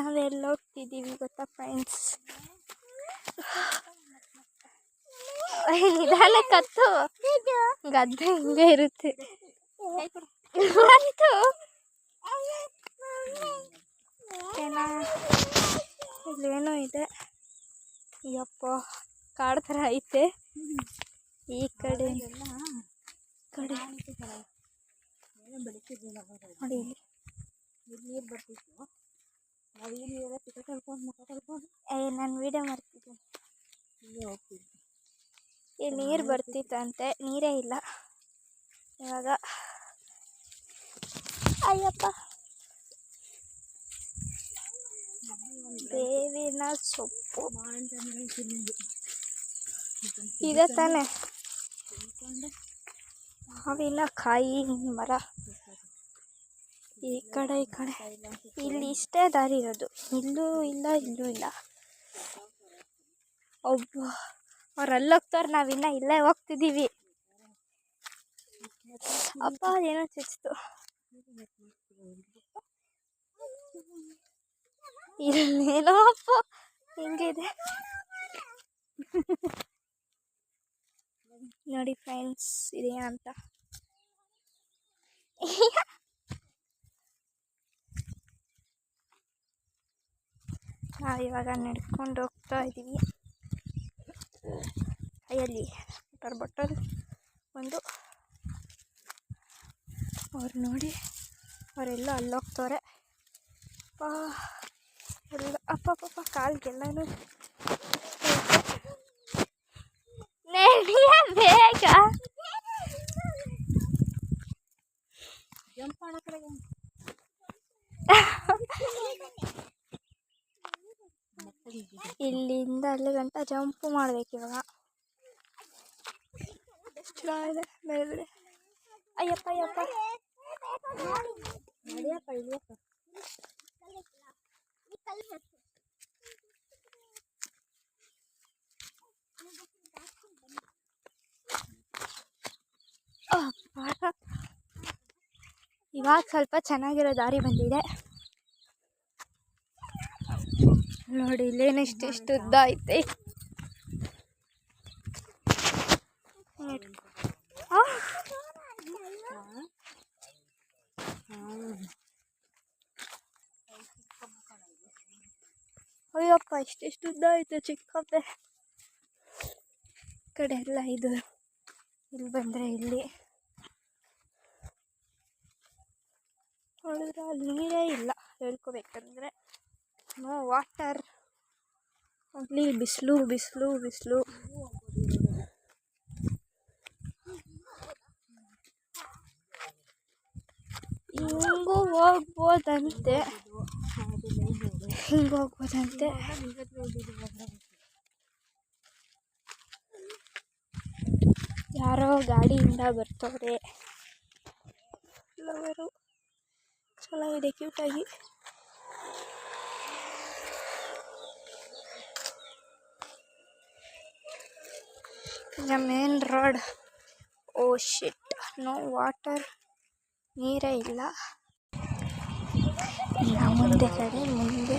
ನಾವೆಲ್ಲ ಹೋಗ್ತಿದ್ದೀವಿ ಗೊತ್ತಾ ಫ್ರೆಂಡ್ಸ್ ನಿಧಾನ ಕತ್ತು. ಗದ್ದೆ ಹಿಂಗೆ ಇರುತ್ತೆ. ಬಂತು ಇಲ್ಲೇನೋ ಇದೆ. ಯಪ್ಪ, ಕಾಡು ಥರ ಐತೆ. ಈ ಕಡೆ. ಕಡೆ. ನೋಡಿ ಇಲ್ಲಿ. ನೀರು ಬರ್ತಿತ್ತು ನಾನು ವೀಡಿಯೋ ಮಾಡ್ತಿದ್ದೀನಿ. ಇಲ್ಲೇ ನೀರು ಬರ್ತಿತ್ತಂತೆ, ನೀರೇ ಇಲ್ಲ. ಇವಾಗ ಅಯ್ಯಪ್ಪ. ಬೇವಿನ ಸೊಪ್ಪು. ಇದೆ ತಾನೆ. ಮಾವಿನ ಕಾಯಿ, ಮರ. ಈ ಕಡೆ ಈ ಕಡೆ. ಇಲ್ಲಿ ಇಷ್ಟೇ ದಾರಿ ಇರೋದು. ಇಲ್ಲೂ ಇಲ್ಲ ಇಲ್ಲೂ ಇಲ್ಲ. ಒಬ್ಬ ಅವ್ರು ಅಲ್ಲಿ ನಾವು ನಾವಿನ್ನ ಇಲ್ಲೇ ಹೋಗ್ತಿದ್ದೀವಿ ಅಪ್ಪ, ಏನೋ ಚುಚ್ಚಿತು. ಇಲ್ಲೇನೋ ಅಪ್ಪ, ಹಿಂಗಿದೆ. ನೋಡಿ ಫ್ರೆಂಡ್ಸ್ ಇದೇನಂತ. ಇವಾಗ ನಡ್ಕೊಂಡು ಹೋಗ್ತಾ ಇದ್ದೀವಿ ಕೈಯಲ್ಲಿ ವಾಟರ್ ಬಾಟಲ್ ಒಂದು. ಅವ್ರು ನೋಡಿ ಅವರೆಲ್ಲ ಅಲ್ಲೋಗ್ತವ್ರೆ ಅಪ್ಪ ಎಲ್ಲ ಅಪ್ಪ ಪಾಪ ಕಾಲ್ಗೆಲ್ಲನೂ ಬೇಗ? ಜಂಪ್ ಮಾಡೋ ಕಡೆಗೆ ಇಲ್ಲಿಂದ ಅಲ್ಲಿ ಗಂಟ ಜಂಪ್ ಮಾಡ್ಬೇಕು ಇವಾಗ. ಅಯ್ಯಪ್ಪ ಅಯ್ಯಪ್ಪ. ಇವಾಗ ಸ್ವಲ್ಪ ಚೆನ್ನಾಗಿರೋ ದಾರಿ ಬಂದಿದೆ. ನೋಡಿ, ಇಲ್ಲೇನು ಇಷ್ಟಿಷ್ಟು ಉದ್ದ ಐತೆ. ಅಯ್ಯಪ್ಪ ಇಷ್ಟಿಷ್ಟು ಉದ್ದ ಐತೆ ಚಿಕ್ಕಪ್ಪೆ ಕಡೆ ಎಲ್ಲ ಇದು, ಇಲ್ಲಿ ಬಂದರೆ ಇಲ್ಲಿ. ನೋಡಿದ್ರೆ ಅಲ್ಲಿ ನೀರೇ ಇಲ್ಲ, ಹೇಳ್ಕೊಬೇಕಂದ್ರೆ. ನೋ ವಾಟರ್ ಅಲ್ಲಿ ಬಿಸಿಲು ಬಿಸಿಲು ಬಿಸಿಲು ಹಿಂಗೂ ಹೋಗ್ಬೋದಂತೆ ಹಿಂಗೆ ಹೋಗ್ಬೋದಂತೆ ಯಾರೋ ಗಾಡಿಯಿಂದ ಬರ್ತವ್ರೆ ಫ್ಲವರು ಚೆನ್ನಾಗಿದೆ ಕ್ಯೂಟಾಗಿ ಈಗ main road oh shit no water ನೀರೇ ಇಲ್ಲ. ಮುಂದೆ ಕಡೆ ಮುಂದೆ.